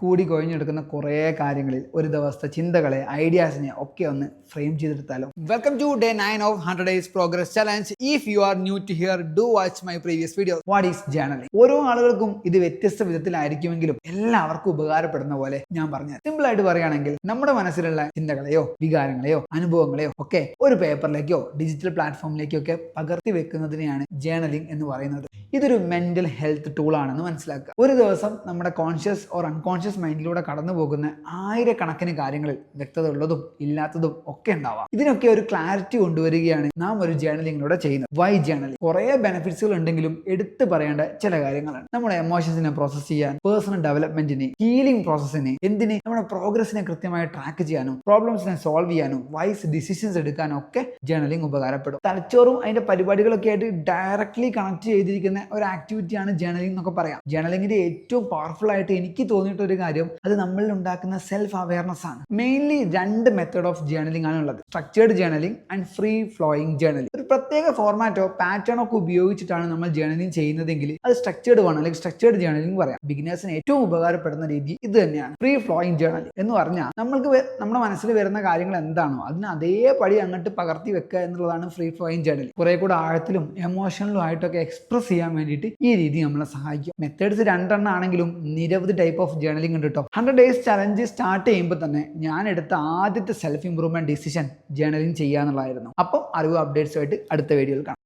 കൂടി കൊഴിഞ്ഞെടുക്കുന്ന കുറേ കാര്യങ്ങളിൽ ഒരു ദിവസത്തെ ചിന്തകളെ ഐഡിയാസിനെ ഒക്കെ ഒന്ന് frame ചെയ്തെടുത്താലോ? Welcome to day nine of hundred days progress challenge if you are new to here do watch my previous video what is journaling ഓരോ ആളുകൾക്കും ഇത് വ്യത്യസ്ത വിധത്തിലായിരിക്കുമെങ്കിലും എല്ലാവർക്കും ഉപകാരപ്പെടുന്ന പോലെ ഞാൻ പറഞ്ഞു സിമ്പിൾ ആയിട്ട് പറയുകയാണെങ്കിൽ നമ്മുടെ മനസ്സിലുള്ള ചിന്തകളെയോ വികാരങ്ങളെയോ അനുഭവങ്ങളെയോ ഒക്കെ ഒരു പേപ്പറിലേക്കോ ഡിജിറ്റൽ പ്ലാറ്റ്ഫോമിലേക്കോ ഒക്കെ പകർത്തി വെക്കുന്നതിനെയാണ് ജേണലിംഗ് എന്ന് പറയുന്നത്. ഇതൊരു മെന്റൽ ഹെൽത്ത് ടൂളാണെന്ന് മനസ്സിലാക്കുക. ഒരു ദിവസം നമ്മുടെ കോൺഷ്യസ് ഓർ അൺകോൺഷ്യസ് മൈൻഡിലൂടെ കടന്നു പോകുന്ന ആയിരക്കണക്കിന് കാര്യങ്ങളിൽ വ്യക്തത ഉള്ളതും ഇല്ലാത്തതും ഒക്കെ ഉണ്ടാവാം. ഇതിനൊക്കെ ഒരു ക്ലാരിറ്റി കൊണ്ടുവരികയാണ് നാം ഒരു ജേണലിങ്ങിലൂടെ ചെയ്യുന്നത്. വൈ ജേണലിംഗ് കുറേ ബെനിഫിറ്റ്സുകൾ ഉണ്ടെങ്കിലും എടുത്തു പറയേണ്ട ചില കാര്യങ്ങളാണ്. നമ്മുടെ എമോഷൻസിനെ പ്രോസസ് ചെയ്യാൻ പേഴ്സണൽ ഡെവലപ്മെന്റിന് ഹീലിംഗ് പ്രോസസ്സിന് എന്തിന് നമ്മുടെ പ്രോഗ്രസിനെ കൃത്യമായി ട്രാക്ക് ചെയ്യാനും പ്രോബ്ലംസിനെ സോൾവ് ചെയ്യാനും വൈസ് ഡിസിഷൻസ് എടുക്കാനും ഒക്കെ ജേണലിംഗ് ഉപകാരപ്പെടും. തലച്ചോറും അതിന്റെ പരിപാടികളൊക്കെ ആയിട്ട് ഡയറക്ട്ലി കണക്ട് ചെയ്തിരിക്കുന്ന ഒരു ആക്ടിവിറ്റിയാണ് ജേണലിംഗ് എന്നൊക്കെ പറയാം. ജേണലിംഗിന്റെ ഏറ്റവും പവർഫുൾ ആയിട്ട് എനിക്ക് തോന്നിയിട്ട് ഒരു കാര്യം അത് നമ്മളിൽ ഉണ്ടാക്കുന്ന സെൽഫ് അവയർനെസ് ആണ്. മെയിൻലി രണ്ട് മെത്തേഡ് ഓഫ് ജേണലിംഗ് ആണ് ഉള്ളത്. Structured journaling and free flowing journaling പ്രത്യേക ഫോർമാറ്റോ പാറ്റേണോ ഒക്കെ ഉപയോഗിച്ചിട്ടാണ് നമ്മൾ ജേണലിംഗ് ചെയ്യുന്നതെങ്കിൽ അത് സ്ട്രക്ചേർഡ് വേണം അല്ലെങ്കിൽ സ്ട്രക്ചേർഡ് ജേണലിംഗ് പറയാം. ബിഗിനേഴ്സിന് ഏറ്റവും ഉപകാരപ്പെടുന്ന രീതി ഇത് തന്നെയാണ്. ഫ്രീ ഫ്ലോയിങ് ജേണൽ എന്ന് പറഞ്ഞാൽ നമ്മൾക്ക് നമ്മുടെ മനസ്സിൽ വരുന്ന കാര്യങ്ങൾ എന്താണോ അതിന് അതേപടി അങ്ങോട്ട് പകർത്തി വെക്കുക എന്നുള്ളതാണ് ഫ്രീ ഫ്ലോയിങ് ജേണൽ കുറെ കൂടെ ആഴത്തിലും എമോഷണലും ആയിട്ടൊക്കെ എക്സ്പ്രസ് ചെയ്യാൻ വേണ്ടിയിട്ട് ഈ രീതി നമ്മളെ സഹായിക്കും. മെത്തേഡ്സ് രണ്ടെണ്ണം ആണെങ്കിലും നിരവധി ടൈപ്പ് ഓഫ് ജേണലിംഗ് ഉണ്ട് കേട്ടോ ഹൺഡ്രഡ് ഡേയ്സ് ചലഞ്ച് സ്റ്റാർട്ട് ചെയ്യുമ്പോൾ തന്നെ ഞാൻ എടുത്ത ആദ്യത്തെ സെൽഫ് ഇംപ്രൂവ്മെന്റ് ഡിസിഷൻ ജേണലിംഗ് ചെയ്യുക എന്നുള്ളതായിരുന്നു അപ്പം അറിവ് അപ്ഡേറ്റ്സുമായിട്ട് അടുത്ത വീഡിയോയിൽ കാണാം